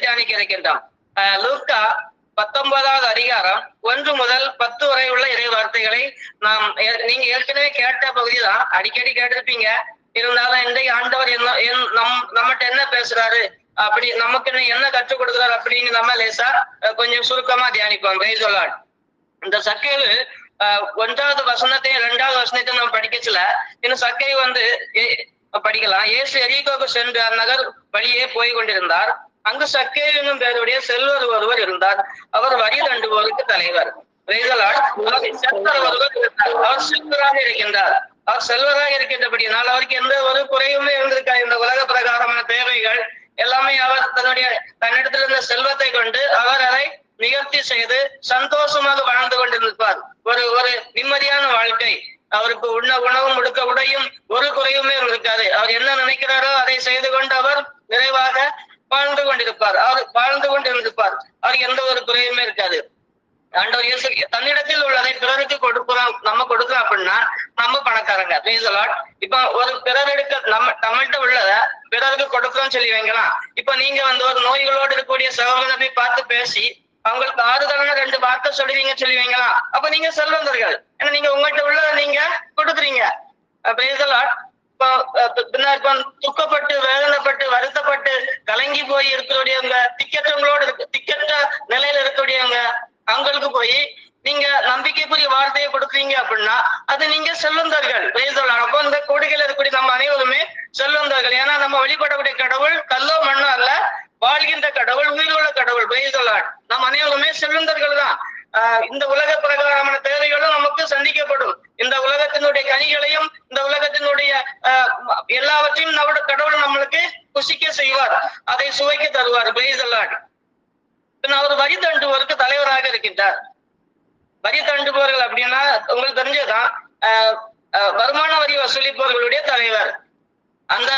வசனத்தை தியானிக்க லூக்கா பத்தொன்பதாவது அதிகாரம் ஒன்று முதல் பத்து வரை உள்ள இறை வார்த்தைகளை நாம் நீங்க ஏற்கனவே கேட்ட பகுதி தான் அடிக்கடி கேட்டிருப்பீங்க. இருந்தாலும் இன்றைக்கு ஆண்டவர் என்ன நம் நம்மகிட்ட என்ன பேசுறாரு? அப்படி நமக்கு என்ன கற்றுக் கொடுக்குறாரு அப்படின்னு நம்ம லேசா கொஞ்சம் சுருக்கமா தியானிப்போம். Praise the இந்த சக்கைவு ஒன்றாவது வசனத்தையும் ரெண்டாவது வசனத்தையும் நம்ம படிக்கச்சுல. இந்த சக்கை வந்து ஏ- படிக்கலாம். ஏசு எரிகோக்கு சென்று அந்நகர் வழியே போய் கொண்டிருந்தார். அங்கு சக்கே என்னும் பேருடைய செல்வர் ஒருவர் இருந்தார். அவர் வரி தண்டுவோருக்கு தலைவர். அவர் செல்வராக இருக்கின்றார். அவர் செல்வராக இருக்கின்றபடியினால் அவருக்கு எந்த ஒரு குறையுமே இருந்திருக்கா இந்த உலக பிரகாரமான தேவைகள் எல்லாமே அவர் தன்னுடைய தன்னிடத்தில் இருந்த செல்வத்தை கொண்டு அவர் அதை நிகழ்த்தி செய்து சந்தோஷமாக வாழ்ந்து கொண்டிருப்பார். ஒரு ஒரு நிம்மதியான வாழ்க்கை. அவருக்கு உண்ண உணவும் உடுக்க உடையும் ஒரு குறையுமே இருக்காது அவர் என்ன நினைக்கிறாரோ அதை செய்து கொண்டு அவர் நிறைவாக வாழ்ந்து கொண்டிருப்பார். அவர் வாழ்ந்து கொண்டிருந்திருப்பார் அவருக்கு எந்த ஒரு குறையுமே இருக்காது. ஆண்டவர் இயேசு தன்னிடத்தில் உள்ளதை பிறருக்கு கொடுக்கிறோம் நம்ம கொடுக்கிறோம் அப்படின்னா நம்ம பணக்காரங்க. Praise இப்ப ஒரு பிறர் எடுக்க நம்ம நம்மள்கிட்ட உள்ளத பிறருக்கு கொடுக்கிறோம் சொல்லி வைங்களா? இப்ப நீங்க வந்து ஒரு நோய்களோடு இருக்கக்கூடிய சகோதரனை போய் பார்த்து பேசி அவங்களுக்கு ஆறுதலான ரெண்டு வார்த்தை சொல்லுவீங்க சொல்லி அப்ப நீங்க செல்வந்தர்கள். ஏன்னா நீங்க உங்கள்கிட்ட உள்ளத நீங்க கொடுக்குறீங்க. பின்னர் துக்கப்பட்டு வேதனைப்பட்டு வருத்தப்பட்டு கலங்கி போய் இருக்கக்கூடியவங்க திக்கற்றவங்களோடு திக்கற்ற நிலையில இருக்கக்கூடியவங்க அவங்களுக்கு போய் நீங்க நம்பிக்கைக்குரிய வார்த்தையை கொடுக்குறீங்க அப்படின்னா அது நீங்க செல்வந்தர்கள் அப்போ இந்த கோடிகள் இருக்கக்கூடிய நம்ம அனைவருமே செல்வந்தர்கள். ஏன்னா நம்ம வழிபடக்கூடிய கடவுள் கல்லோ மண்ணோ அல்ல வாழ்கின்ற கடவுள் உயிருள்ள கடவுள் பேசலாம் நம்ம அனைவருமே செல்வந்தர்கள் தான். இந்த உலக பிரகாரமான தேவைகளும் நமக்கு சந்திக்கப்படும். இந்த உலகத்தினுடைய கனிகளையும் இந்த உலக எல்லாவற்றையும் நம்முடைய கடவுள் நம்மளுக்கு புசிக்க செய்வார். அதை சுவைக்க தருவார். பேசலாட் பின் அவர் வரி தண்டுவோருக்கு தலைவராக இருக்கின்றார். வரி தண்டுபவர்கள் அப்படின்னா உங்களுக்கு தெரிஞ்சதுதான் வருமான வரி வசூலிப்பவர்களுடைய தலைவர். அந்த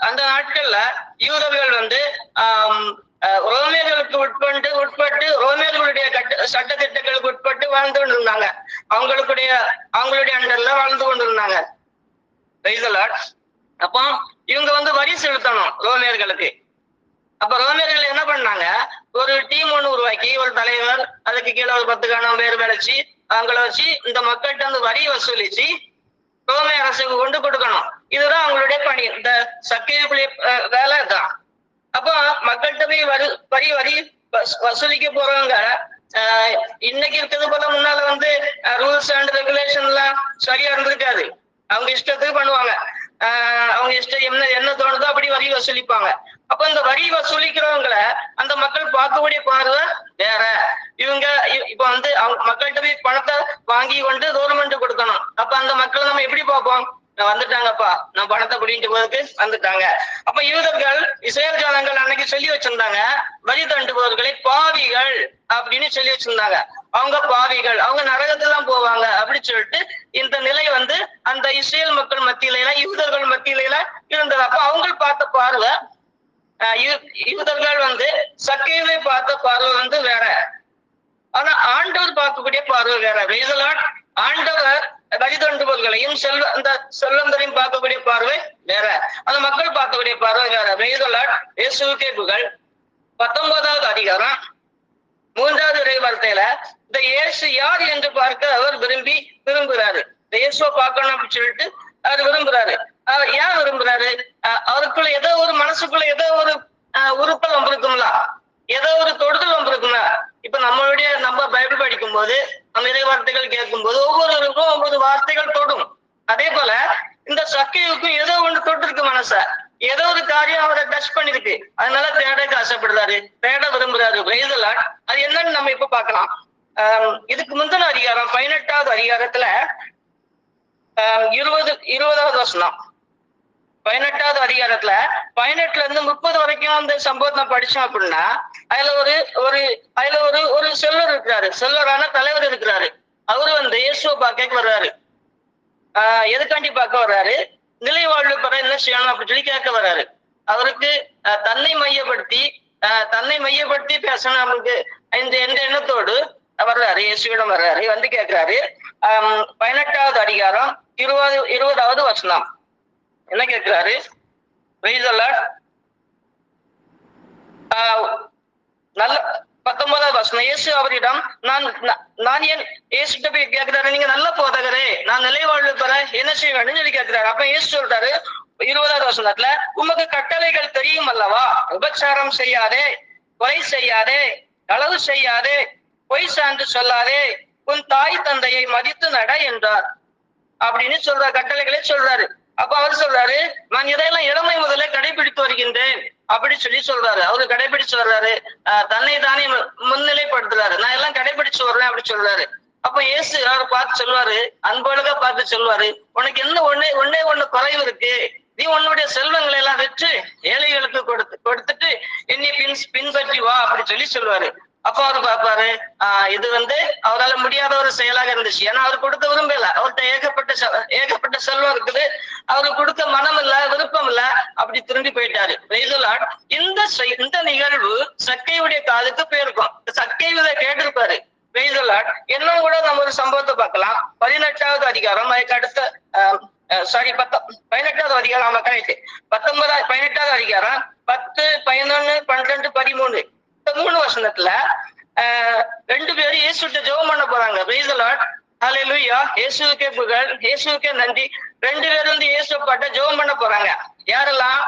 அந்த நாட்கள்ல யூதர்கள் வந்து ஆம், ஆஹ் ரோமியர்களுக்கு உட்பட்டு உட்பட்டு ரோமேர்களுடைய கட்ட சட்ட திட்டங்களுக்கு உட்பட்டு வாழ்ந்து கொண்டிருந்தாங்க. அவங்களுடைய அவங்களுடைய அண்டர்ல வாழ்ந்து கொண்டிருந்தாங்க. Praise. அப்போ இவங்க வந்து வரி செலுத்தணும் ரோமியர்களுக்கு அப்ப ரோமியர்கள் என்ன பண்ணாங்க? ஒரு டீம் ஒண்ணு உருவாக்கி ஒரு தலைவர் அதுக்கு கீழே ஒரு பத்து காணம் பேர் வேலைச்சு அவங்கள வச்சு இந்த மக்கள்கிட்ட வந்து வரி வசூலிச்சு ரோமிய அரசுக்கு கொண்டு கொடுக்கணும். இதுதான் அவங்களுடைய பணி. இந்த சக்கையுடைய வேலை தான் அப்போ மக்கள்கிட்ட போய் வரி வரி வரி வசூ- வசூலிக்க போறவங்க இன்னைக்கு இருக்கிறது போல முன்னால வந்து ரூல்ஸ் அண்ட் ரெகுலேஷன் எல்லாம் சரியா இருந்திருக்காது. அவங்க இஷ்டத்துக்கு பண்ணுவாங்க. அவங்க இஷ்டம் என்ன என்ன தோணுதோ அப்படி வரி வசூலிப்பாங்க. அப்ப இந்த வரி வசூலிக்கிறவங்கள அந்த மக்கள் பார்க்கக்கூடிய பார்வை வேற. இவங்க இ- இப்ப வந்து அவங்க மக்கள்கிட்ட போய் பணத்தை வாங்கி கொண்டு கவர்மெண்ட் கொடுக்கணும். அப்ப அந்த மக்களை நம்ம எப்படி பார்ப்போம்? வந்துட்டாங்கப்பா. நான் பணத்தை குடிட்டு போறதுக்கு வந்துட்டாங்க. அப்ப யூதர்கள் இஸ்ரேல் ஜனங்கள் அன்னைக்கு சொல்லி வச்சிருந்தாங்க வரி தண்டுபவர்களை பாவிகள் அப்படின்னு சொல்லி வச்சிருந்தாங்க. அவங்க பாவிகள் அவங்க நரகத்தெல்லாம் போவாங்க அப்படின்னு சொல்லிட்டு இந்த நிலை வந்து அந்த இஸ்ரேல் மக்கள் மத்தியில எல்லாம் யூதர்கள் மத்தியில எல்லாம் இருந்தது. அப்ப அவங்க பார்த்த பார்வை ஆஹ் யூ- யூதர்கள் வந்து சக்கையை பார்த்த பார்வை வந்து வேற. ஆனா ஆண்டவர் பார்க்கக்கூடிய பார்வை வேற. வேதலாட் ஆண்டவர் வழிதொண்டுபவர்களையும் செல்வ அந்த செல்வந்தரையும் பார்க்கக்கூடிய பார்வை வேற. அந்த மக்கள் பார்க்கக்கூடிய பார்வை வேற. வேதலாட் இயேசுக்கே புகழ். பத்தொன்பதாவது அதிகாரம். மூன்றாவது இறை வார்த்தையில இந்த இயேசு யார் என்று பார்க்க அவர் விரும்பி விரும்புகிறாரு. இந்த இயேசுவை பார்க்கணும் அப்படின்னு சொல்லிட்டு அவர் விரும்புறாரு. அவர் ஏன் விரும்புறாரு? அவருக்குள்ள ஏதோ ஒரு மனசுக்குள்ள ஏதோ ஒரு அஹ், உறுத்தல் வந்திருக்குங்களா ஏதோ ஒரு தொடுதல் வந்திருக்குங்களா இப்ப நம்மளுடைய நம்ம பைபிள் படிக்கும் போது நம்ம இறை வார்த்தைகள் கேட்கும் போது ஒவ்வொருவருக்கும் ஒவ்வொரு வார்த்தைகள் தொடும். அதே போல இந்த சக்கையுக்கும் ஏதோ ஒன்று தொட்டிருக்கு மனச. ஏதோ ஒரு காரியம் அவரை டச் பண்ணிருக்கு. அதனால தேடக்கு ஆசைப்படுறாரு. தேட விரும்புறாரு. வேதலாட் அது என்னன்னு நம்ம இப்ப பார்க்கலாம். ஆஹ் இதுக்கு முந்தின அதிகாரம் பதினெட்டாவது அதிகாரத்துல ஆஹ் இருபது இருபதாவது வசனம். பதினெட்டாவது அதிகாரத்துல பதினெட்டுல இருந்து முப்பது வரைக்கும் அந்த சம்பவத்தை நான் படிச்சோம் அப்படின்னா அதுல ஒரு ஒரு அதுல ஒரு ஒரு செல்வர் இருக்கிறாரு. செல்வரான தலைவர் இருக்கிறாரு. அவரு வந்து இயேசுவை பார்க்க வர்றாரு. ஆஹ் எதுக்காண்டி பார்க்க வர்றாரு? நிலை வாழ்வு பெற என்ன செய்யணும் அப்படின்னு சொல்லி கேட்க வர்றாரு அவருக்கு தன்னை மையப்படுத்தி ஆஹ் தன்னை மையப்படுத்தி பேசணும் அவருக்கு. இந்த எந்த எண்ணத்தோடு வர்றாரு. இயேசுவிடம் வர்றாரு. வந்து கேட்கிறாரு. ஆஹ் பதினெட்டாவது அதிகாரம் இருபது இருபதாவது வசனம். என்ன கேட்கிறாரு? Praise ஆஹ் நல்ல பத்தொன்பதாவது வசனம். இயேசு அவரிடம் நான் நான் ஏன் இயேசுட்ட போய் கேட்கிறாரு. நீங்க நல்ல போதகரே. நான் நிலைவாழ்வு பெற என்ன செய்ய வேண்டும் சொல்லி கேட்கிறாரு. அப்ப இயேசு சொல்றாரு இருபதாவது வசனத்துல உமக்கு கட்டளைகள் தெரியும் அல்லவா? உபச்சாரம் செய்யாதே கொலை செய்யாதே களவு செய்யாதே பொய் சான்று சொல்லாதே உன் தாய் தந்தையை மதித்து நட என்றார். அப்படின்னு சொல்ற கட்டளைகளே சொல்றாரு. அப்ப அவர் சொல்றாரு நான் இதையெல்லாம் இளமை முதல்ல கடைபிடித்து வருகின்றேன். அப்படி சொல்லி சொல்றாரு. அவரு கடைபிடிச்சு வர்றாரு. தன்னை தானே மு- முன்னிலைப்படுத்துறாரு. நான் எல்லாம் கடைபிடிச்சு வர்றேன் அப்படி சொல்றாரு. அப்ப இயேசு அவர் பார்த்து சொல்வாரு அன்பழக பார்த்து சொல்வாரு உனக்கு என்ன ஒண்ணே ஒன்னே ஒண்ணு குறைவு இருக்கு. நீ உன்னுடைய செல்வங்களை எல்லாம் வச்சு ஏழைகளுக்கு கொடுத்து கொடுத்துட்டு என்னை பின் பின்பற்றி வா அப்படி சொல்லி சொல்லுவாரு அப்ப அவர் பார்ப்பாரு ஆஹ் இது வந்து அவரால முடியாத ஒரு செயலாக இருந்துச்சு. ஏன்னா அவர் கொடுக்க விரும்பல. அவர்கிட்ட ஏகப்பட்ட ஏகப்பட்ட செல்வம் இருக்குது. அவருக்கு கொடுக்க மனம் இல்ல விருப்பம் இல்ல அப்படி திரும்பி போயிட்டாரு. Praise இந்த இந்த நிகழ்வு சக்கையுடைய காதுக்கு போயிருக்கும். சக்கை இதை கேட்டிருப்பாரு. Praise இன்னும் கூட நம்ம ஒரு சம்பவத்தை பார்க்கலாம். பதினெட்டாவது அதிகாரம் அதுக்கு அடுத்த சாரி பத்த பதினெட்டாவது அதிகாரம் ஆமா கரெக்ட் பத்தொன்பதாவது பதினெட்டாவது அதிகாரம் பத்து பதினொன்னு பன்னிரெண்டு பதிமூணு. இந்த மூணு வசனத்துல ரெண்டு பேரும் இயேசுட்ட ஜெபம் பண்ண போறாங்க. Praise the Lord. லூயா இயேசுவுக்கே புகழ் இயேசுக்கே நன்றி. ரெண்டு பேரும் வந்து இயேசு பாட்ட ஜெபம் பண்ண போறாங்க. யாரெல்லாம்?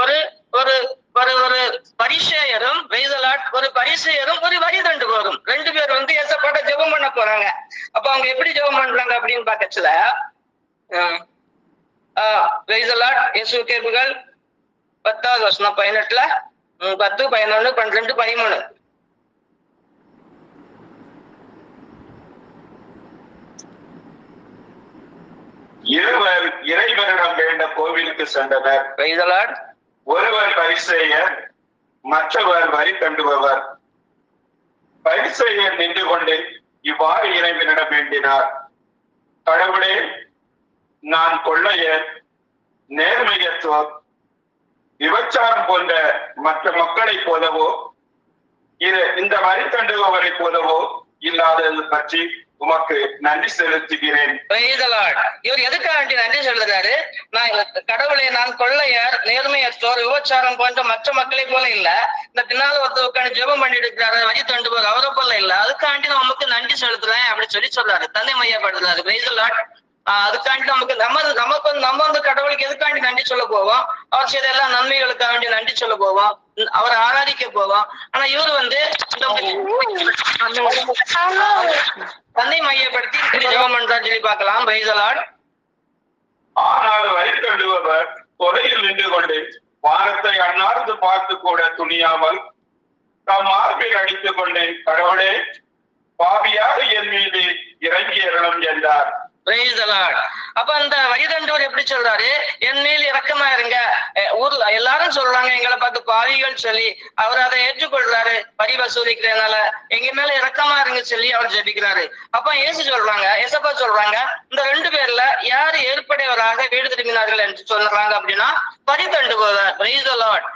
ஒரு ஒரு ஒரு ஒரு பரிசேயரும் வெய்தலாட் ஒரு பரிசேயரும் ஒரு வரி தண்டு போரும் ரெண்டு பேர் வந்து ஏசப்பாட்ட ஜெபம் பண்ண போறாங்க. அப்ப அவங்க எப்படி ஜெபம் பண்றாங்க அப்படின்னு பாக்கச்சுல வெய்தலாட் the Lord. புகழ். பத்தாவது வருஷம் பதினெட்டுல பத்து பதினொன்னு பன்னிரெண்டு பதிமூணு. இருவர் இறைவனிடம் வேண்ட கோவிலுக்கு சென்றனர். ஒருவர் பரிசேயர் மற்றவர் வரி கண்டுபவர் பரிசேயர் நின்று கொண்டு இவ்வாறு இறைவனிடம் வேண்டினார். கடவுளே நான் கொள்ளையர் நேர்மையற்றோர் விபச்சாரம் போன்ற மற்ற மக்களை போலவோ இது இந்த வரி தண்டுபவரை போலவோ இல்லாதது பற்றி உமக்கு நன்றி செலுத்துகிறேன். இவர் எதுக்காண்டி நன்றி செலுத்துறாரு நான் கடவுளை நான் கொள்ளையர் நேர்மையற்றோர் விபச்சாரம் போன்ற மற்ற மக்களை போல இல்ல. இந்த பின்னால ஒருத்தர் உட்காந்து ஜெபம் பண்ணிட்டு இருக்கிறாரு வரி தண்டு அவரை போல இல்ல. அதுக்காண்டி நான் உமக்கு நன்றி செலுத்துறேன் அப்படின்னு சொல்லி சொல்றாரு. தந்தை மையப்படுத்துறாரு. Praise அதுக்காண்டி நமக்கு நம்ம நமக்கு நம்ம வந்து கடவுளுக்கு எதுக்காண்டி நன்றி சொல்ல போவோம்? அவர் செய்த எல்லா நன்மைகளுக்காக வேண்டி நன்றி சொல்ல போவோம். அவரை ஆராதிக்க போவோம். ஆனா இவர் வந்து தன்னை மையப்படுத்தி இப்படி ஜெபம் பண்றான்னு சொல்லி பார்க்கலாம். பைசலாட் ஆனால் வரி தண்டுபவர் தொலையில் நின்று கொண்டு வானத்தை அண்ணார்ந்து பார்த்து கூட துணியாமல் தம் மார்பில் அடித்துக் கொண்டு கடவுளே பாவியாக என் மீது இறங்கி அருளும் என்றார். அப்ப அந்த வயதண்டவர் எப்படி சொல்றாரு? என் மேல் இறக்கமா இருங்க. ஊர்ல எல்லாரும் சொல்றாங்க எங்களை பார்த்து பாவிகள் சொல்லி. அவர் அதை ஏற்றுக்கொள்றாரு வரி வசூலிக்கிறதுனால எங்க மேல இறக்கமா இருங்க சொல்லி அவர் ஜெபிக்கிறாரு. அப்ப ஏசு சொல்றாங்க ஏசப்பா சொல்றாங்க இந்த ரெண்டு பேர்ல யாரு ஏற்படையவராக வீடு திரும்பினார்கள் என்று சொல்றாங்க அப்படின்னா வரி தண்டுபவர் Praise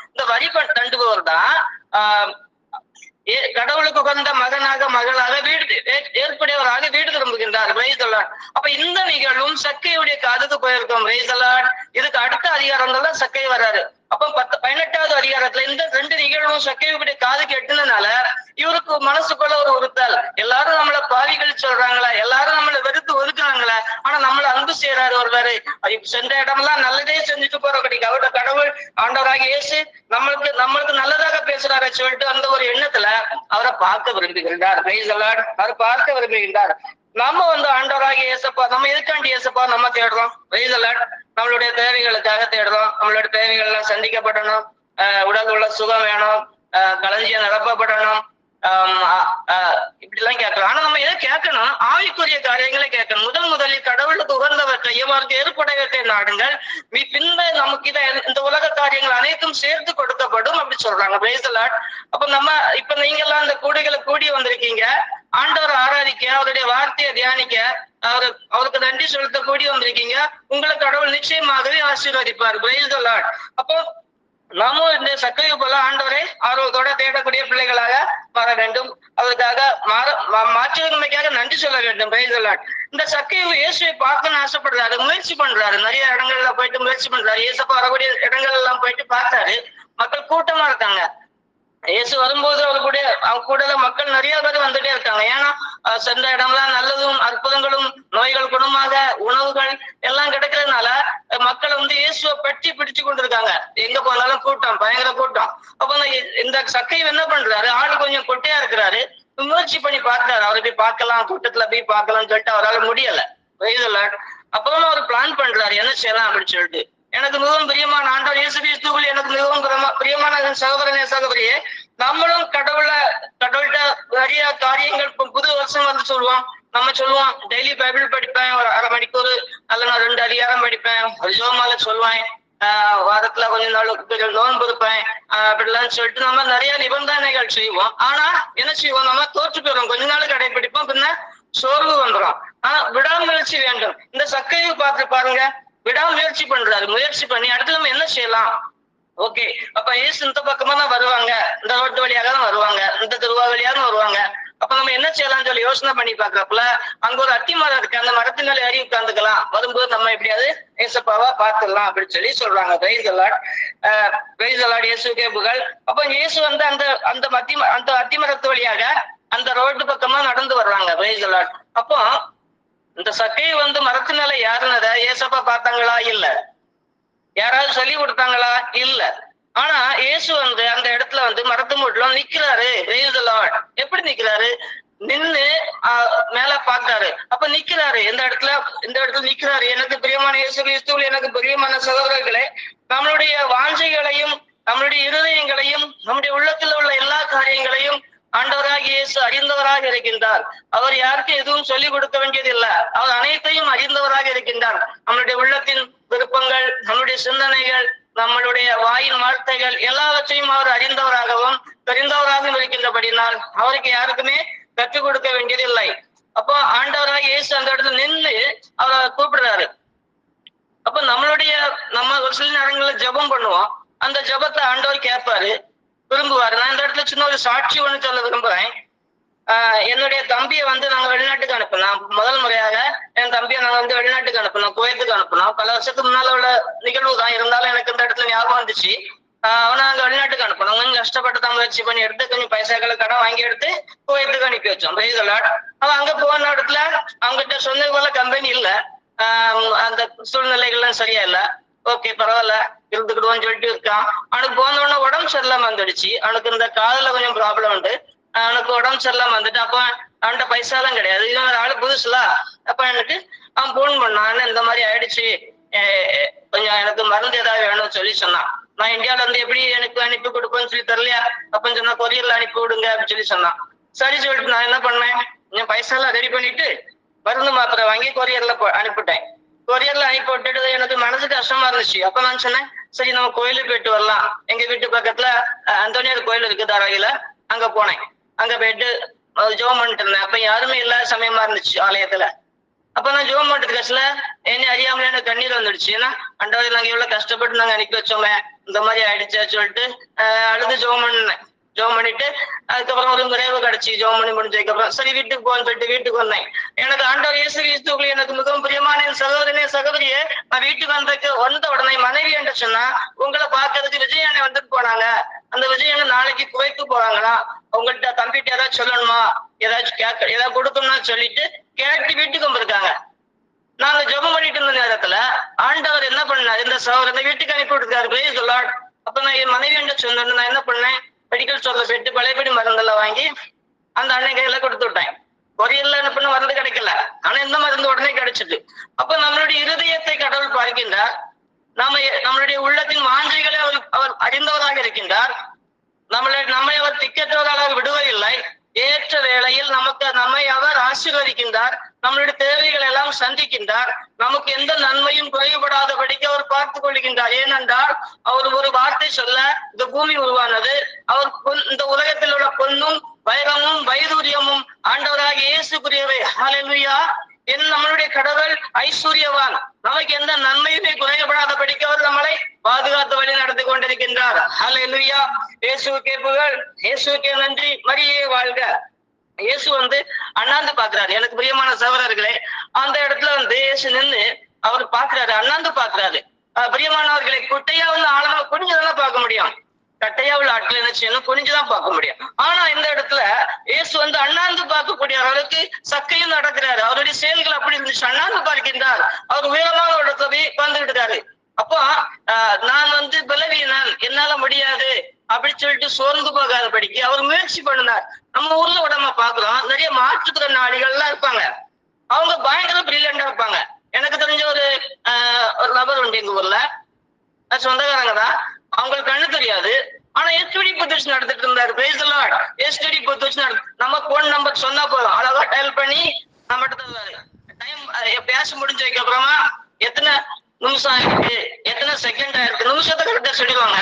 இந்த வரி தண்டுபவர் தான் ஆஹ் கடவுளுக்கு உகந்த மகனாக மகளாக வீடு ஏற்புடையவராக வீடு திரும்புகின்றார் Praise அப்ப இந்த நிகழ்வும் சக்கையுடைய காதுக்கு போயிருக்கும் Praise அதிகாரம் தான் சக்கை வர்றாரு. அப்ப பத்து பதினெட்டாவது அதிகாரத்துல இந்த ரெண்டு நிகழ்வும் சக்கையுடைய காதுக்கு எட்டுனதுனால இவருக்கு மனசுக்குள்ள ஒரு உறுத்தல். எல்லாரும் நம்மள பாவிகள் சொல்றாங்களா எல்லாரும் நம்மள வெறுத்து ஒதுக்குறாங்களா ஆனா நம்மள அன்பு செய்யறாரு ஒரு அது சென்ற இடமெல்லாம் நல்லதே செஞ்சுட்டு போற கிடைக்கு அவரோட கடவுள் ஆண்டவராக இயேசு நம்மளுக்கு நம்மளுக்கு நல்லதாக பேசுறாரு சொல்லிட்டு அந்த ஒரு எண்ணத்துல அவரை பார்க்க விரும்புகின்றார். அவர் பார்க்க விரும்புகின்றார். நம்ம வந்து ஆண்டவராக இயேசப்பா நம்ம எதுக்காண்டி இயேசப்பா நம்ம தேடுறோம்? Praise. நம்மளுடைய தேவைகளுக்காக தேடுறோம் நம்மளுடைய தேவைகள் எல்லாம் சந்திக்கப்படணும். ஆஹ் உடல் உள்ள சுகம் வேணும். ஆஹ் களஞ்சியம் நிரப்பப்படணும். இப்படிலாம் கேட்கலாம் ஆஹ் இப்படி எல்லாம் ஆனா நம்ம எதை கேட்கணும்? ஆவிக்குரிய காரியங்களை கேட்கணும். முதல் முதலில் கடவுளுக்கு உகந்தவற்றையும் அவருக்கு ஏற்புடையவற்றை நாடுங்கள். மீ பின்பு நமக்கு இதை இந்த உலக காரியங்கள் அனைத்தும் சேர்த்து கொடுக்கப்படும் அப்படின்னு சொல்றாங்க. Praise அப்ப நம்ம இப்ப நீங்க எல்லாம் இந்த கூடைகளை கூடி வந்திருக்கீங்க. ஆண்டவர் ஆராதிக்க அவருடைய வார்த்தையை தியானிக்க அவருக்கு நன்றி செலுத்த கூடி வந்திருக்கீங்க. உங்களை கடவுள் நிச்சயமாகவே ஆசீர்வதிப்பார். அப்போ நாமும் இந்த சக்கரை போல ஆண்டவரை ஆர்வத்தோட தேடக்கூடிய பிள்ளைகளாக மாற வேண்டும். அதற்காக மாற மா- நன்றி சொல்ல வேண்டும். Praise இந்த சக்கையை இயேசுவை பார்க்கணும்னு ஆசைப்படுறாரு. முயற்சி பண்றாரு. நிறைய இடங்கள்ல போயிட்டு முயற்சி பண்றாரு. இயேசப்பா வரக்கூடிய இடங்கள் எல்லாம் போயிட்டு பார்த்தாரு. மக்கள் கூட்டமா இருக்காங்க. இயேசு வரும்போது அவர் கூட அவங்க கூட மக்கள் நிறைய பேர் வந்துட்டே இருக்காங்க. ஏன்னா சென்ற இடம்லாம் நல்லதும் அற்புதங்களும் நோய்கள் குணமாக உணவுகள் எல்லாம் கிடைக்கிறதுனால மக்கள் வந்து இயேசுவை பற்றி பிடிச்சு கொண்டிருக்காங்க. எங்க போனாலும் கூட்டம் பயங்கர கூட்டம். அப்ப இந்த சக்கையும் என்ன பண்றாரு? ஆளு கொஞ்சம் கொட்டையா இருக்கிறாரு. முயற்சி பண்ணி பாக்குறாரு அவரை போய் பார்க்கலாம் கூட்டத்துல போய் பார்க்கலாம்னு சொல்லிட்டு அவரால் முடியல. வயதுல அவர் பிளான் பண்றாரு. என்ன செய்யலாம் அப்படின்னு சொல்லிட்டு. எனக்கு மிகவும் பிரியமான ஆண்டவர் இயேசு கிறிஸ்துவில் எனக்கு மிகவும் பிரியமான சகோதரனே சகோதரியே நம்மளும் கடவுளை கடவுள்கிட்ட நிறைய காரியங்கள் புது வருஷம் வந்து சொல்லுவோம். நம்ம சொல்லுவோம் டெய்லி பைபிள் படிப்பேன் ஒரு அரை மணிக்கூர் அல்ல நான் ரெண்டு அதிகாரம் படிப்பேன் ஒரு ஜோமால சொல்லுவேன் ஆஹ் வாரத்துல கொஞ்ச நாள் லோன் நோன்பு இருப்பேன் ஆஹ் அப்படிலாம் சொல்லிட்டு நம்ம நிறைய நிபந்தனைகள் செய்வோம். ஆனா என்ன செய்வோம்? நம்ம தோற்று போயிடும் கொஞ்ச நாள் கடைபிடிப்போம் பின்ன சோர்வு வந்துடும் ஆனா விடாமுயற்சி வேண்டும். இந்த சக்கையை பார்த்து பாருங்க. விடாமுயற்சி பண்றாரு முயற்சி பண்ணி அடுத்து நம்ம என்ன செய்யலாம்? ஓகே அப்ப ஏசு இந்த பக்கமா தான் வருவாங்க. இந்த ரோட்டு வழியாக தான் வருவாங்க. இந்த திருவா வழியாக தான் வருவாங்க. அப்ப நம்ம என்ன செய்யலாம்னு சொல்லி யோசனை பண்ணி பாக்குறப்பல அங்க ஒரு அத்தி மரம் இருக்கு. அந்த மரத்தினால மேல ஏறி உட்காந்துக்கலாம் வரும்போது நம்ம எப்படியாவது ஏசப்பாவா பார்த்துடலாம் அப்படின்னு சொல்லி சொல்றாங்க. பிரைஸ் பிரைஸ் இயேசுக்கே புகழ் அப்ப இயேசு வந்து அந்த அந்த மத்தி அந்த அத்தி மரத்து வழியாக அந்த ரோட்டு பக்கமா நடந்து வர்றாங்க. பிரைஸ் அப்போ இந்த சக்கையை வந்து மரத்து மேல ஏசப்பா பார்த்தாங்களா? இல்ல. யாராவது சொல்லி கொடுத்தாங்களா? இல்ல. ஆனா இயேசு வந்து அந்த இடத்துல வந்து மரத்து மூட்டிலும் நிக்கிறாரு. Praise எப்படி நிக்கிறாரு? நின்னு மேல பாக்குறாரு அப்ப நிக்கிறாரு. இந்த இடத்துல இந்த இடத்துல நிக்கிறாரு. எனக்கு பிரியமான இயேசு கிறிஸ்துவில் எனக்கு பிரியமான சகோதரர்களே நம்மளுடைய வாஞ்சைகளையும் நம்மளுடைய இருதயங்களையும் நம்முடைய உள்ளத்தில் உள்ள எல்லா காரியங்களையும் ஆண்டவராக இயேசு அறிந்தவராக இருக்கின்றார். அவர் யாருக்கும் எதுவும் சொல்லிக் கொடுக்க வேண்டியதில்லை. அவர் அனைத்தையும் அறிந்தவராக இருக்கின்றார். நம்மளுடைய உள்ளத்தின் விருப்பங்கள் நம்மளுடைய சிந்தனைகள் நம்மளுடைய வாயின் வார்த்தைகள் எல்லாவற்றையும் அவர் அறிந்தவராகவும் தெரிந்தவராகவும் இருக்கின்றபடினால் அவருக்கு யாருக்குமே கற்றுக் கொடுக்க வேண்டியதில்லை. அப்போ ஆண்டவராக இயேசு அந்த இடத்துல நின்று அவரை கூப்பிடுறாரு. அப்ப நம்மளுடைய நம்ம ஒரு சில நேரங்களில் ஜெபம் பண்ணுவோம். அந்த ஜெபத்தை ஆண்டவர் கேட்பாரு. விரும்புவாரு. நான் இந்த இடத்துல சின்ன ஒரு சாட்சி ஒன்று சொல்ல விரும்புறேன். என்னுடைய தம்பியை வந்து நாங்க வெளிநாட்டுக்கு அனுப்பினோம். முதல் முறையாக என் தம்பியை நாங்க வந்து வெளிநாட்டுக்கு அனுப்பினோம். குவைத்துக்கு அனுப்பினோம். பல வருஷத்துக்கு முன்னால உள்ள நிகழ்வு தான். இருந்தாலும் எனக்கு இந்த இடத்துல ஞாபகம் வந்துச்சு. அவனை நாங்க வெளிநாட்டுக்கு அனுப்பினோம். கொஞ்சம் கஷ்டப்பட்டு தான் முயற்சி பண்ணி எடுத்து கொஞ்சம் பைசாக்களை கடன் வாங்கி எடுத்து குவைத்துக்கு அனுப்பி வச்சோம். பிரைஸ் அவன் அங்க போன இடத்துல அவங்ககிட்ட சொன்னது போல கம்பெனி இல்ல. அந்த சூழ்நிலைகள்லாம் சரியா இல்ல. ஓகே பரவாயில்ல. இருந்துக்கிடுவோம்னு சொல்லிட்டு இருக்கான் அவனுக்கு போன உடனே உடம்பு சரியில்லாம வந்துடுச்சு. அவனுக்கு இந்த காதுல கொஞ்சம் ப்ராப்ளம் உண்டு. அவனுக்கு உடம்பு சரியில்லாம வந்துட்டு அப்ப அவன்கிட்ட பைசாலாம் கிடையாது. இவன் ஒரு ஆளு புதுசுல? அப்ப எனக்கு அவன் போன் பண்ணான். இந்த மாதிரி ஆயிடுச்சு. கொஞ்சம் எனக்கு மருந்து ஏதாவது வேணும்னு சொல்லி சொன்னான். நான் இந்தியால இருந்து எப்படி எனக்கு அனுப்பி கொடுப்பேன்னு சொல்லி தரலையா? அப்ப சொன்னா கொரியர்ல அனுப்பி விடுங்க அப்படின்னு சொல்லி சொன்னான். சரி சொல்லிட்டு நான் என்ன பண்ணேன்? என் பைசா எல்லாம் ரெடி பண்ணிட்டு மருந்து மாத்திரை வாங்கி கொரியர்ல அனுப்பிட்டேன் கொரியர்ல அனுப்பி விட்டுட்டு எனக்கு மனசு கஷ்டமா இருந்துச்சு. அப்ப நான் சொன்னேன் சரி நம்ம கோயிலுக்கு போயிட்டு வரலாம். எங்க வீட்டு பக்கத்துல அந்தோனியார் கோயில் இருக்கு தாராயில. அங்க போனேன். அங்க போயிட்டு ஜோம் ஜெபம் பண்ணிட்டு இருந்தேன். அப்ப யாருமே இல்லாத சமயமா இருந்துச்சு ஆலயத்துல. அப்ப நான் ஜெபம் பண்ணிட்டு கட்சியில என்ன அறியாமலே எனக்கு கண்ணீர் வந்துடுச்சு. ஏன்னா அண்டவரை நாங்க எவ்வளவு கஷ்டப்பட்டு நாங்க அனுப்பி வச்சோமே இந்த மாதிரி ஆயிடுச்சா சொல்லிட்டு அடுத்து அழுது ஜெபம் பண்ணேன் ஜெபம் பண்ணிட்டு அதுக்கப்புறம் ஒரு நிறைவு கிடைச்சி ஜெபம் பண்ணி முடிஞ்சதுக்கு அப்புறம் சரி வீட்டுக்கு போன்னு சொல்லிட்டு வீட்டுக்கு வந்தேன். எனக்கு ஆண்டவர் இயேசு கிறிஸ்துவுக்குள்ள எனக்கு மிகவும் பிரியமான என் சகோதரனே சகோதரியே நான் வீட்டுக்கு வந்ததுக்கு வந்த உடனே மனைவி என்று சொன்னா உங்களை பார்க்கறதுக்கு விஜய் அண்ணன் வந்துட்டு போனாங்க. அந்த விஜய் அண்ணன் நாளைக்கு குவைக்கு போறாங்களா? உங்கள்கிட்ட தம்பிட்டு ஏதாச்சும் சொல்லணுமா? ஏதாச்சும் கேட்க ஏதாவது கொடுக்கணும்னா சொல்லிட்டு கேட்டு வீட்டுக்கு வந்திருக்காங்க. நாங்க ஜெபம் பண்ணிட்டு இருந்த நேரத்துல ஆண்டவர் என்ன பண்ணாரு? இந்த சகோதரனை வீட்டுக்கு அனுப்பி விட்டுருக்காரு. பிரைஸ் சொல்லாட் அப்ப நான் என் மனைவி என்று சொன்னேன் நான் என்ன பண்ணேன்? மெடிக்கல் ஸ்டோர்ல போயிட்டு பழையபடி மருந்தெல்லாம் வாங்கி அந்த அண்ணன் கையில கொடுத்து விட்டேன். கொரியர்ல அனுப்பின மருந்து கிடைக்கல. ஆனா இந்த மருந்து உடனே கிடைச்சது. அப்ப நம்மளுடைய இருதயத்தை கடவுள் பார்க்கின்றார். நம்ம நம்மளுடைய உள்ளத்தின் வாஞ்சைகளை அவர் அவர் அறிந்தவராக இருக்கின்றார். நம்மளை நம்மை அவர் திக்கற்றவர்களாக விடுவதில்லை. ஏற்ற வேளையில் நமக்கு நம்மை அவர் ஆசீர்வதிக்கின்றார். நம்மளுடைய தேவைகள் எல்லாம் சந்திக்கின்றார். நமக்கு எந்த நன்மையும் குறைவுபடாதபடிக்கு அவர் பார்த்துக் கொள்கின்றார். ஏனென்றால் அவர் ஒரு வார்த்தை சொல்ல இந்த பூமி உருவானது. அவர் பொன்- இந்த உலகத்தில் உள்ள பொன்னும் வைரமும் வைதூரியமும் ஆண்டவராக இயேசுக்குரியவை. ஹalleluya என் நம்மளுடைய கடவுள் ஐஸ்வர்யவான். நமக்கு எந்த நன்மையுமே குறையப்படாதபடிக்கு அவர் நம்மளை பாதுகாத்து வழி நடத்தி கொண்டிருக்கின்றார். ஹalleluya இயேசுவுக்கே புகழ். இயேசுக்கே நன்றி. மரியே வாழ்க. இயேசு வந்து அண்ணாந்து பாக்குறாரு எனக்கு பிரியமான சகோதரர்களே அந்த இடத்துல வந்து இயேசு நின்னு அவர் பாக்குறாரு அண்ணாந்து பாக்குறாரு பிரியமானவர்களை குட்டையா வந்து ஆழமா குனிஞ்சதெல்லாம் பார்க்க முடியும்? கட்டையா உள்ள ஆட்கள் என்ன செய்யணும்? குனிஞ்சுதான் பார்க்க முடியும். ஆனா இந்த இடத்துல இயேசு வந்து அண்ணாந்து பார்க்கக்கூடிய அளவுக்கு சக்கையும் நடக்கிறாரு. அவருடைய செயல்கள் அப்படி இருந்துச்சு. அண்ணாந்து பார்க்கின்றார். அவர் உயரமான ஒரு இடத்துல போய் உட்கார்ந்துட்டு இருக்காரு அப்போ ஆஹ், நான் வந்து பலவீனன். என்னால முடியாது. அப்படி சொல்லிட்டு சோர்ந்து போகாத படிக்கு. அவர் முயற்சி பண்ணினார். நம்ம ஊர்ல உடம்ப பாக்குறோம் நிறைய மாற்றுத்திறனாளிகள் எல்லாம் இருப்பாங்க. அவங்க பயங்கர பிரில்லியண்டா இருப்பாங்க. எனக்கு தெரிஞ்ச ஒரு ஆஹ், ஒரு நபர் உண்டு எங்க ஊர்ல. சொந்தக்காரங்க தான். அவங்களுக்கு கண்ணு தெரியாது. ஆனா எஸ்டிடி புத்து வச்சு நடத்திட்டு இருந்தாரு. பேசலாம் எஸ்டிடி புத்து வச்சு நம்ம போன் நம்பர் சொன்னா போதும். அழகா டயல் பண்ணி நம்ம டைம் பேச முடிஞ்சதுக்கு அப்புறமா எத்தனை நிமிஷம் ஆயிருக்கு எத்தனை செகண்ட் ஆயிருக்கு நிமிஷத்தை கரெக்டா சொல்லிடுவாங்க.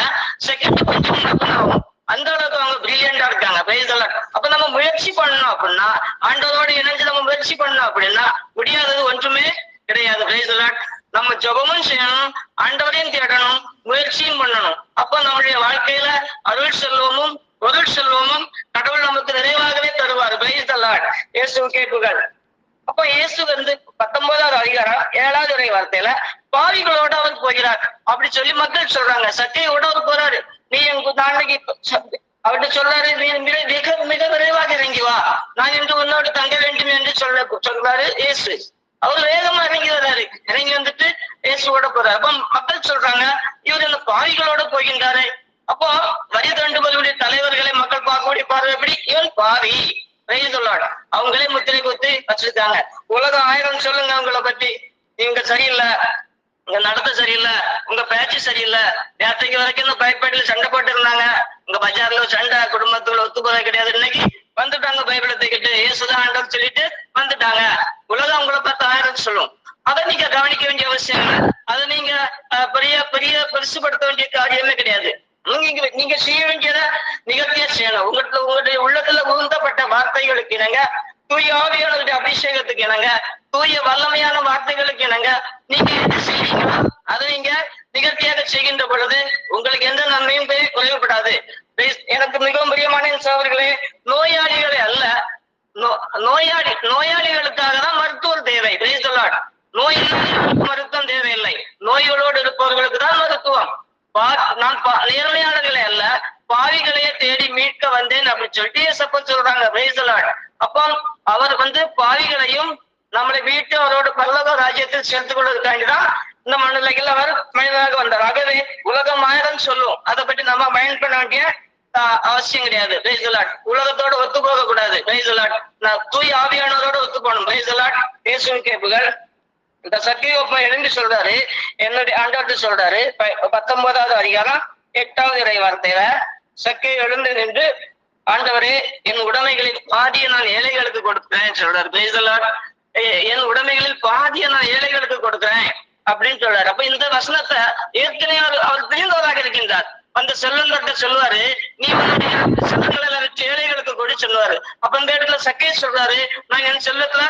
செகண்ட் கொஞ்சம் ஆகும். அந்த அளவுக்கு அவங்க பிரில்லியண்டா இருக்காங்க. பிரைஸ் அப்ப நம்ம முயற்சி பண்ணணும் அப்படின்னா ஆண்டவரோட இணைஞ்சு நம்ம முயற்சி பண்ணணும் அப்படின்னா முடியாதது ஒன்றுமே கிடையாது. பேசலாட் நம்ம ஜபமும் செய்யணும் ஆண்டவரையும் தேடணும் முயற்சியும் பண்ணணும். அப்ப நம்மளுடைய வாழ்க்கையில அருள் செல்வமும் பொருள் செல்வமும் கடவுள் நமக்கு நிறைவாகவே தருவார். பிரைஸ் லார்ட் இயேசுக்கே புகழ் அப்ப இயேசு வந்து பத்தொன்பதாவது அதிகாரம் ஏழாவது உரை வார்த்தையில பாவிகளோட அவர் போகிறார். அப்படி சொல்லி மக்கள் சொல்றாங்க சக்கையோட அவர் போறாரு. நீ எங்க நாளைக்கு அவர்கிட்ட சொல்றாரு நீ மிக மிக மிக விரைவாக இறங்கி வா. நான் இன்று உன்னோடு தங்க வேண்டும் என்று சொல்ல சொல்றாரு இயேசு. அவர் வேகமா இறங்கி வர்றாரு. இறங்கி வந்துட்டு இயேசுவோட போறாரு. அப்ப மக்கள் சொல்றாங்க இவர் இந்த பாவிகளோட போகின்றாரு. அப்போ வரி தண்டுகளுடைய தலைவர்களை மக்கள் பார்க்கக்கூடிய பார்வை எப்படி? இவன் பாவி. சொல்லாட அவங்களே முத்திரை குத்தி வச்சிருக்காங்க. உலகம் ஆயிரம் சொல்லுங்க அவங்கள பத்தி. இவங்க சரியில்லை. உங்க நடத்த சரியில்லை. உங்க பேச்சு சரியில்லை. நேற்றைக்கு வரைக்கும் இந்த பயப்பாட்டில சண்டை போட்டு இருந்தாங்க உங்க பஜார்ல சண்டை குடும்பத்துல ஒத்து போறது கிடையாது. இன்னைக்கு வந்துட்டாங்க பைபிளை தூக்கிட்டு இயேசுதான் ஆண்டவர் சொல்லிட்டு வந்துட்டாங்க. உலகம் உங்களை பார்த்து ஆயிரம் சொல்லும். அதை நீங்க கவனிக்க வேண்டிய அவசியம் இல்லை. அதை நீங்க பெரிய பெரிய பெருசுபடுத்த வேண்டிய காரியமே கிடையாது. நீங்க நீங்க செய்ய வேண்டியதை நிகழ்த்தியா செய்யணும். உங்கள்கிட்ட உங்களுடைய உள்ளத்துல உந்தப்பட்ட வார்த்தைகளுக்கு இணங்க தூய ஆவியாளருடைய அபிஷேகத்துக்கு இணங்க தூய வல்லமையான வார்த்தைகளுக்கு இணங்க நீங்க என்ன செய்வீங்களோ அதை நீங்க நிகழ்த்தியாக செய்கின்ற பொழுது உங்களுக்கு எந்த நன்மையும் போய் குறைவுபடாது. எனக்கு மிகவும் பிரியமான என் நோயாளிகளை நோயாளி நோயாளிகளுக்காக தான் மருத்துவர் தேவை நோய் மருத்துவம் தேவையில்லை. நோய்களோடு இருப்பவர்களுக்கு தான் மருத்துவம். பா- நான் பா- நேர்மையாளர்களே அல்ல பாவிகளையே தேடி மீட்க வந்தேன் அப்படின்னு சொல்லிட்டு ஏசப்ப சொல்றாங்க Praise அப்போ அவர் வந்து பாவிகளையும் நம்மளை வீட்டு அவரோட பல்லக ராஜ்யத்தில் சேர்த்துக் கொள்வதற்காண்டிதான் இந்த மண்ணுலகில் அவர் மனிதனாக வந்தார். ஆகவே உலகம் ஆயிரம் சொல்லும். அதை பற்றி நம்ம மைண்ட் பண்ண வேண்டிய அவசியம் கிடையாது. பிரைசலாட் உலகத்தோட ஒத்து போக கூடாது பிரைசலாட் நான் தூய் ஆவியானவரோட ஒத்து போகணும் பிரைசலாட் இயேசுவின் கேப்புகள். இந்த சத்தியோப்பம் எழுந்து சொல்றாரு? என்னுடைய ஆண்டவர் சொல்றாரு. பத்தொன்பதாவது அதிகாரம் எட்டாவது இறை வார்த்தையில சக்கை எழுந்து நின்று ஆண்டவரே என் உடைமைகளில் பாதியை நான் ஏழைகளுக்கு கொடுக்கிறேன் சொல்றாரு. பிரைசலாட் என் உடைமைகளில் பாதியை நான் ஏழைகளுக்கு கொடுக்கிறேன் அப்படின்னு சொல்றாரு. அப்ப இந்த வசனத்தை ஏற்கனவே அவர் அவர் தெரிந்தவராக இருக்கின்றார். அந்த செல்வங்கள்ட்ட சொல்லுவாரு நீ உன்னுடைய செல்வங்களை வச்சு ஏழைகளுக்கு கொடு சொல்லுவாரு. அப்ப அந்த இடத்துல சக்கே சொல்றாரு நான் என் செல்வத்துல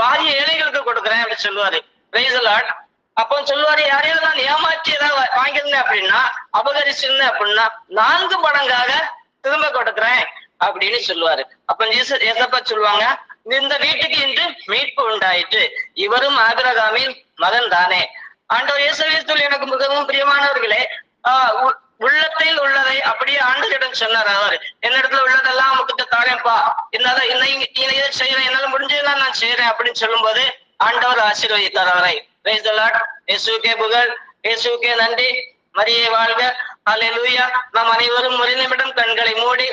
பாதி ஏழைகளுக்கு கொடுக்குறேன் அப்படின்னு சொல்லுவாரு. Praise அப்போ சொல்லுவாரு யாரையும் நான் ஏமாற்றி ஏதாவது வாங்கியிருந்தேன் அப்படின்னா அபகரிச்சிருந்தேன் அப்படின்னா நான்கு மடங்காக திரும்ப கொடுக்குறேன் அப்படின்னு சொல்லுவாரு. அப்ப ஜீச சொல்லுவாங்க இந்த வீட்டுக்கு இன்று மீட்பு உண்டாயிற்று. இவரும் ஆபிரகாமின் மகன் தானே ஆண்டவர் இயேசுவில் எனக்கு மிகவும் பிரியமானவர்களே உள்ளத்தில் உள்ளதை அப்படியே ஆண்டவரிடம் சொன்னார் அவர். என்னிடத்துல உள்ளதெல்லாம் உங்ககிட்ட தாரேன்ப்பா. என்னதான் இதை செய்யறேன் என்னால முடிஞ்சதெல்லாம் நான் செய்யறேன் அப்படின்னு சொல்லும்போது ஆண்டவர் ஆசீர்வதித்தார் அவரை. Praise the புகழ். இயேசுக்கே நன்றி. மரியே வாழ்க. அல்லேலூயா நாம் அனைவரும் ஒரு நிமிடம் கண்களை மூடி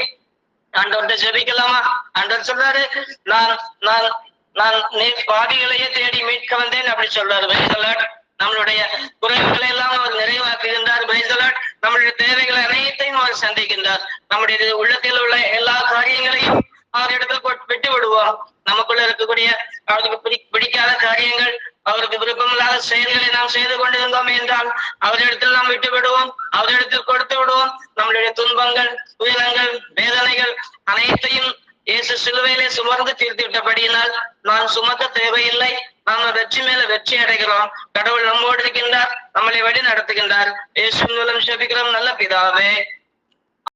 ஆண்டவர்கிட்ட ஜெபிக்கலாமா? ஆண்டவர் சொல்றாரு நான் நான் நான் நீ பாவிகளையே தேடி மீட்க வந்தேன் அப்படி சொல்றாரு. நம்மளுடைய குறைவுகளை அவர் நிறைவாக்குகின்றார் பைசலாட் நம்முடைய தேவைகள் அனைத்தையும் அவர் சந்திக்கின்றார். நம்முடைய உள்ளத்தில் உள்ள எல்லா காரியங்களையும் அவரிடத்தில் விட்டு விடுவோம். நமக்குள்ள இருக்கக்கூடிய அவருக்கு பிடிக்காத காரியங்கள் அவருக்கு விருப்பமில்லாத செயல்களை நாம் செய்து கொண்டிருந்தோம் என்றால் அவரிடத்தில் நாம் விட்டு விடுவோம். அவரிடத்தில் கொடுத்து விடுவோம். நம்மளுடைய துன்பங்கள் துயரங்கள் வேதனைகள் அனைத்தையும் இயேசு சிலுவையிலே சுமர்ந்து தீர்த்து விட்டபடியினால் நான் சுமக்க தேவையில்லை. நாம வெற்றி மேல வெற்றி அடைகிறோம். கடவுள் நம்மோடு இருக்கின்றார் நம்மளை வழி நடத்துகின்றார் இயேசு மூலம் ஜெபிக்கிறோம். நல்ல பிதாவே